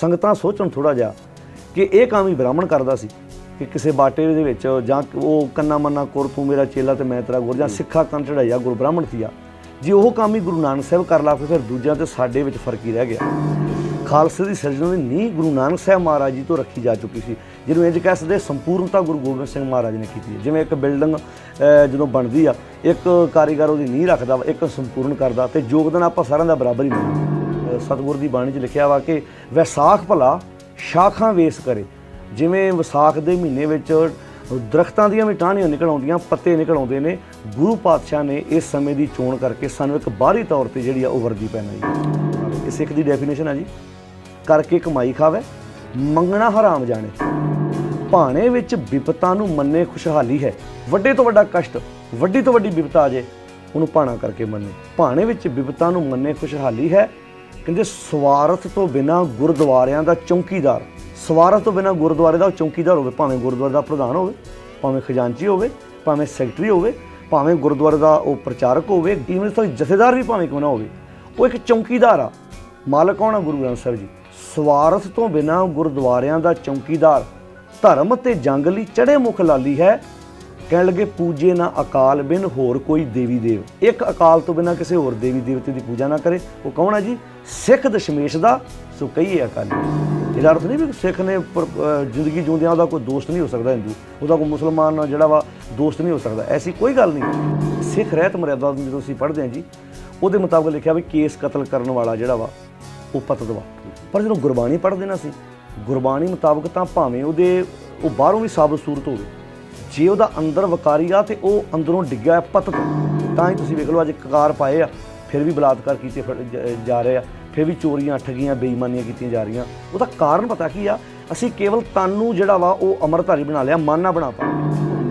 ਸੰਗਤਾਂ ਸੋਚਣ ਥੋੜਾ ਜਿਹਾ ਕਿ ਇਹ ਕੰਮ ਹੀ ਬ੍ਰਾਹਮਣ ਕਰਦਾ ਸੀ ਕਿ ਕਿਸੇ ਬਾਟੇ ਦੇ ਵਿੱਚ ਜਾਂ ਉਹ ਕੰਨਾ ਮੰਨਾ ਕੋਰ ਤੂੰ ਮੇਰਾ ਚੇਲਾ ਤੇ ਮੈਂ ਤੇਰਾ ਗੁਰ ਜਾਂ ਸਿੱਖਾ ਕੰਨ ਚੜਾਈਆ ਗੁਰੂ ਬ੍ਰਾਹਮਣ ਸੀਆ ਜੇ ਉਹ ਕੰਮ ਹੀ ਗੁਰੂ ਨਾਨਕ ਸਾਹਿਬ ਕਰ ਲਾ ਫਿਰ ਦੂਜਿਆਂ ਤੇ ਸਾਡੇ ਵਿੱਚ ਫ਼ਰਕ ਹੀ ਰਹਿ ਗਿਆ। ਖਾਲਸੇ ਦੀ ਸਿਰਜਣਾ ਦੀ ਨੀਂਹ ਗੁਰੂ ਨਾਨਕ ਸਾਹਿਬ ਮਹਾਰਾਜ ਜੀ ਤੋਂ ਰੱਖੀ ਜਾ ਚੁੱਕੀ ਸੀ। ਜਿਹਨੂੰ ਇੰਜ ਕਹਿ ਸਕਦੇ ਸੰਪੂਰਨਤਾ ਗੁਰੂ ਗੋਬਿੰਦ ਸਿੰਘ ਮਹਾਰਾਜ ਨੇ ਕੀਤੀ ਹੈ। ਜਿਵੇਂ ਇੱਕ ਬਿਲਡਿੰਗ ਜਦੋਂ ਬਣਦੀ ਆ ਇੱਕ ਕਾਰੀਗਰ ਉਹਦੀ ਨੀਂਹ ਰੱਖਦਾ ਇੱਕ ਸੰਪੂਰਨ ਕਰਦਾ ਤੇ ਯੋਗਦਾਨ ਆਪਾਂ ਸਾਰਿਆਂ ਦਾ ਬਰਾਬਰ ਹੀ ਮਿਲਦਾ। ਸਤਿਗੁਰ ਦੀ ਬਾਣੀ 'ਚ ਲਿਖਿਆ ਵਾ ਕਿ ਵੈਸਾਖ ਭਲਾ ਸ਼ਾਖਾਂ ਵੇਸ ਕਰੇ। ਜਿਵੇਂ ਵਿਸਾਖ ਦੇ ਮਹੀਨੇ ਵਿੱਚ ਦਰਖਤਾਂ ਦੀਆਂ ਵੀ ਟਾਹਣੀਆਂ ਨਿਕਲ ਆਉਂਦੀਆਂ, ਪੱਤੇ ਨਿਕਲ ਆਉਂਦੇ ਨੇ, ਗੁਰੂ ਪਾਤਸ਼ਾਹ ਨੇ ਇਸ ਸਮੇਂ ਦੀ ਚੋਣ ਕਰਕੇ ਸਾਨੂੰ ਇੱਕ ਬਾਹਰੀ ਤੌਰ ਤੇ ਜਿਹੜੀ ਆ ਉਹ ਵਰਦੀ ਪਹਿਨਾਈ। ਇਹ ਸਿੱਖ ਦੀ ਡੈਫੀਨੇਸ਼ਨ ਆ ਜੀ। ਕਰਕੇ ਕਮਾਈ ਖਾਵੇ, ਮੰਗਣਾ ਹਰਾਮ ਜਾਣੇ। ਭਾਣੇ ਵਿੱਚ ਵਿਪਤਾ ਨੂੰ ਮੰਨੇ ਖੁਸ਼ਹਾਲੀ ਹੈ। ਵੱਡੇ ਤੋਂ ਵੱਡਾ ਕਸ਼ਟ, ਵੱਡੀ ਤੋਂ ਵੱਡੀ ਵਿਪਤਾ ਆ ਜੇ, ਉਹਨੂੰ ਭਾਣਾ ਕਰਕੇ ਮੰਨੇ। ਭਾਣੇ ਵਿੱਚ ਵਿਪਤਾ ਨੂੰ ਮੰਨੇ ਖੁਸ਼ਹਾਲੀ ਹੈ ਕਹਿੰਦੇ ਸਵਾਰਥ ਤੋਂ ਬਿਨਾ ਗੁਰਦੁਆਰਿਆਂ ਦਾ ਚੌਕੀਦਾਰ, ਸਵਾਰਥ ਤੋਂ ਬਿਨਾ ਗੁਰਦੁਆਰੇ ਦਾ ਚੌਕੀਦਾਰ ਹੋਵੇ, ਭਾਵੇਂ ਗੁਰਦੁਆਰੇ ਦਾ ਪ੍ਰਧਾਨ ਹੋਵੇ, ਭਾਵੇਂ ਖਜ਼ਾਨਚੀ ਹੋਵੇ, ਭਾਵੇਂ ਸੈਕਟਰੀ ਹੋਵੇ, ਭਾਵੇਂ ਗੁਰਦੁਆਰੇ ਦਾ ਉਹ ਪ੍ਰਚਾਰਕ ਹੋਵੇ ਈਵਨ ਤੋਂ ਜਥੇਦਾਰ ਵੀ ਭਾਵੇਂ ਕਿਉਂ ਨਾ ਹੋਵੇ, ਉਹ ਇੱਕ ਚੌਕੀਦਾਰ ਆ। ਮਾਲਕ ਕੌਣ ਆ? ਗੁਰੂ ਗ੍ਰੰਥ ਸਾਹਿਬ ਜੀ। ਸਵਾਰਥ ਤੋਂ ਬਿਨਾ ਗੁਰਦੁਆਰਿਆਂ ਦਾ ਚੌਕੀਦਾਰ ਧਰਮ ਤੇ ਜੰਗ ਲਈ ਚੜੇ ਮੁਖ ਲਾਲੀ ਹੈ ਕਹਿਣ ਲੱਗੇ ਪੂਜੇ ਨਾ ਅਕਾਲ ਬਿਨ ਹੋਰ ਕੋਈ ਦੇਵੀ ਦੇਵ। ਇੱਕ ਅਕਾਲ ਤੋਂ ਬਿਨਾ ਕਿਸੇ ਹੋਰ ਦੇਵੀ ਦੇਵਤੇ ਦੀ ਪੂਜਾ ਨਾ ਕਰੇ। ਉਹ ਕੌਣ ਹੈ ਜੀ? ਸਿੱਖ ਦਸ਼ਮੇਸ਼ ਦਾ, ਸੋ ਕਹੀਏ ਅਕਾਲੀ। ਇਹਦਾ ਅਰਥ ਨਹੀਂ ਵੀ ਸਿੱਖ ਨੇ ਜ਼ਿੰਦਗੀ ਜਿਉਂਦਿਆਂ ਉਹਦਾ ਕੋਈ ਦੋਸਤ ਨਹੀਂ ਹੋ ਸਕਦਾ ਹਿੰਦੂ। ਉਹਦਾ ਕੋਈ ਮੁਸਲਮਾਨ ਜਿਹੜਾ ਵਾ ਦੋਸਤ ਨਹੀਂ ਹੋ ਸਕਦਾ। ਐਸੀ ਕੋਈ ਗੱਲ ਨਹੀਂ। ਸਿੱਖ ਰਹਿਤ ਮਰਿਆਦਾ ਜਦੋਂ ਅਸੀਂ ਪੜ੍ਹਦੇ ਹਾਂ ਜੀ, ਉਹਦੇ ਮੁਤਾਬਕ ਲਿਖਿਆ ਵੀ ਕੇਸ ਕਤਲ ਕਰਨ ਵਾਲਾ ਜਿਹੜਾ ਵਾ, ਉਹ ਪਤਤ ਵਾ। ਪਰ ਜਦੋਂ ਗੁਰਬਾਣੀ ਪੜ੍ਹਦੇ ਨਾ ਸੀ ਗੁਰਬਾਣੀ ਮੁਤਾਬਕ ਤਾਂ ਭਾਵੇਂ ਉਹਦੇ, ਉਹ ਬਾਹਰੋਂ ਵੀ ਸਾਬਤ ਸੂਰਤ ਹੋਵੇ। ਜੇ ਉਹਦਾ ਅੰਦਰ ਵਕਾਰੀ ਆ ਤੇ ਉਹ ਅੰਦਰੋਂ ਡਿੱਗਿਆ ਹੈ ਪਤਤ ਤਾਂ ਹੀ ਤੁਸੀਂ ਵੇਖ ਲਓ ਅੱਜ ਕਕਾਰ ਪਾਏ ਆ, ਫਿਰ ਵੀ ਬਲਾਤਕਾਰ ਕੀਤੇ ਜਾ ਰਹੇ ਆ, ਫਿਰ ਵੀ ਚੋਰੀਆਂ ਠੱਗੀਆਂ ਬੇਈਮਾਨੀਆਂ ਕੀਤੀਆਂ ਜਾ ਰਹੀਆਂ। ਉਹਦਾ ਕਾਰਨ ਪਤਾ ਕੀ ਆ? ਅਸੀਂ ਕੇਵਲ ਤਨ ਨੂੰ ਜਿਹੜਾ ਵਾ, ਉਹ ਅਮਰਧਾਰੀ ਬਣਾ ਲਿਆ, ਮਨ ਨਾ ਬਣਾਤਾ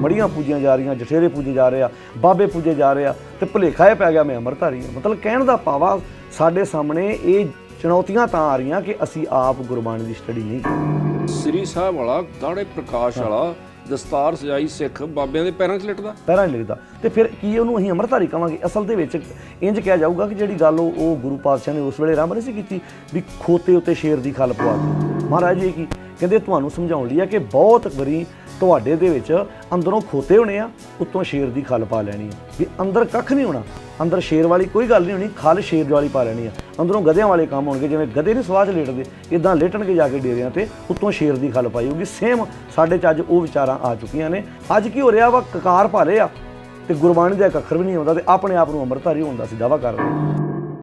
ਮੜੀਆਂ ਪੂਜੀਆਂ ਜਾ ਰਹੀਆਂ, ਜਠੇਰੇ ਪੂਜੇ ਜਾ ਰਹੇ ਆ, ਬਾਬੇ ਪੂਜੇ ਜਾ ਰਹੇ ਆ ਤੇ ਭੁਲੇਖਾ ਇਹ ਪੈ ਗਿਆ ਮੈਂ ਅਮਰਧਾਰੀ ਹਾਂ। ਮਤਲਬ ਕਹਿਣ ਦਾ ਪਾਵਾ ਸਾਡੇ ਸਾਹਮਣੇ ਇਹ ਚੁਣੌਤੀਆਂ ਤਾਂ ਆ ਰਹੀਆਂ ਕਿ ਅਸੀਂ ਆਪ ਗੁਰਬਾਣੀ ਦੀ ਸਟੱਡੀ ਨਹੀਂ ਕੀਤੀ ਸ੍ਰੀ ਸਾਹਿਬ ਵਾਲਾ, ਦਾੜੇ ਪ੍ਰਕਾਸ਼ ਵਾਲਾ ਦਸਤਾਰ ਸਜਾਈ ਸਿੱਖ ਬਾਬਿਆਂ ਦੇ ਪੈਰਾਂ 'ਚ ਲਿਟਦਾ। ਪੈਰਾਂ 'ਚ ਲਿਖਦਾ ਤੇ ਫਿਰ ਕੀ ਉਹਨੂੰ ਅਸੀਂ ਅਮਰਧਾਰੀ ਕਵਾਂਗੇ ਅਸਲ ਦੇ ਵਿੱਚ ਇੰਜ ਕਿਹਾ ਜਾਊਗਾ ਕਿ ਜਿਹੜੀ ਗੱਲ ਉਹ ਉਹ ਗੁਰੂ ਪਾਤਸ਼ਾਹ ਨੇ ਉਸ ਵੇਲੇ ਆਰੰਭ ਨਹੀਂ ਸੀ ਕੀਤੀ ਵੀ ਖੋਤੇ ਉੱਤੇ ਸ਼ੇਰ ਦੀ ਖਲ ਪਵਾ ਦਿੱਤੀ। ਮਹਾਰਾਜ ਜੀ ਕੀ ਕਹਿੰਦੇ, ਤੁਹਾਨੂੰ ਸਮਝਾਉਣ ਲਈ ਆ ਕਿ ਬਹੁਤ ਵਾਰੀ ਤੁਹਾਡੇ ਦੇ ਵਿੱਚ ਅੰਦਰੋਂ ਖੋਤੇ ਹੋਣੇ ਆ, ਉੱਤੋਂ ਸ਼ੇਰ ਦੀ ਖਲ ਪਾ ਲੈਣੀ ਆ। ਵੀ ਅੰਦਰ ਕੱਖ ਨਹੀਂ ਹੋਣਾ। ਅੰਦਰ ਸ਼ੇਰ ਵਾਲੀ ਕੋਈ ਗੱਲ ਨਹੀਂ ਹੋਣੀ, ਖਲ ਸ਼ੇਰ ਵਾਲੀ ਪਾ ਲੈਣੀ ਆ। ਅੰਦਰੋਂ ਗਧਿਆਂ ਵਾਲੇ ਕੰਮ ਹੋਣਗੇ, ਜਿਵੇਂ ਗਧੇ ਨਹੀਂ ਸਵਾਹ 'ਚ ਲੇਟਦੇ ਇਦਾਂ ਲੇਟਣਗੇ ਜਾ ਕੇ ਡੇਰਿਆਂ ਤੇ, ਉੱਤੋਂ ਸ਼ੇਰ ਦੀ ਖਲ ਪਾਈ ਹੋਊਗੀ। ਸੇਮ ਸਾਡੇ ਚ ਅੱਜ ਉਹ ਵਿਚਾਰਾਂ ਆ ਚੁੱਕੀਆਂ ਨੇ। ਅੱਜ ਕੀ ਹੋ ਰਿਹਾ ਵਾ? ਕਕਾਰ ਭਾਰੇ ਆ, ਤੇ ਗੁਰਬਾਣੀ ਦਾ ਇੱਕ ਅੱਖਰ ਵੀ ਨਹੀਂ ਆਉਂਦਾ, ਤੇ ਆਪਣੇ ਆਪ ਨੂੰ ਅੰਮ੍ਰਿਤਧਾਰੀ ਹੋਣ ਦਾ ਅਸੀਂ ਦਾਵਾ ਕਰ ਰਹੇ ਹਾਂ।